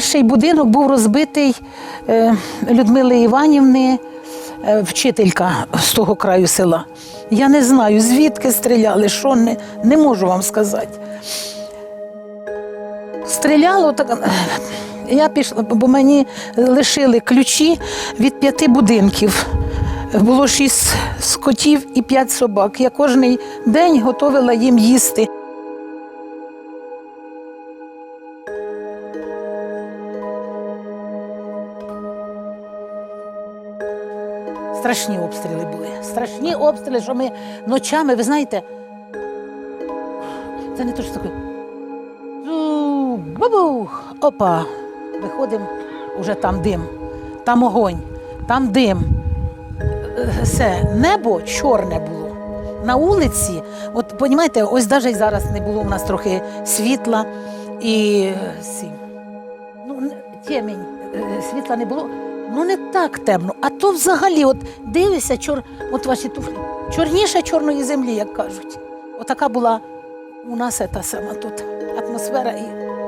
Перший будинок був розбитий е, Людмили Іванівни, е, вчителька з того краю села. Я не знаю, звідки стріляли, що не, не можу вам сказати. Стріляло так. Я пішла, бо мені лишили ключі від п'яти будинків. Було шість скотів і п'ять собак. Я кожен день готувала їм їсти. Страшні обстріли були. Страшні обстріли, що ми ночами, ви знаєте, це не то що таке. Бабух! Опа! Виходимо, уже там дим, там огонь, там дим. Все, небо чорне було. На вулиці, от розумієте, ось навіть зараз не було у нас трохи світла і е, ну, темінь, е, світла не було. Ну не так темно, а то взагалі, от дивишся, чор, от ваші туфлі, чорніше чорної землі, як кажуть. Отака була у нас та сама тут атмосфера і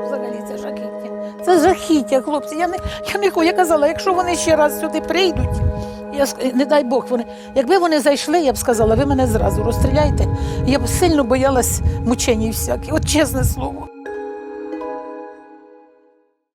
взагалі це жахіття. Це жахіття, хлопці. Я не, я не я казала, якщо вони ще раз сюди прийдуть, я, не дай Бог, вони, якби вони зайшли, я б сказала, ви мене зразу розстріляйте. Я б сильно боялась мучень всяких, от чесне слово.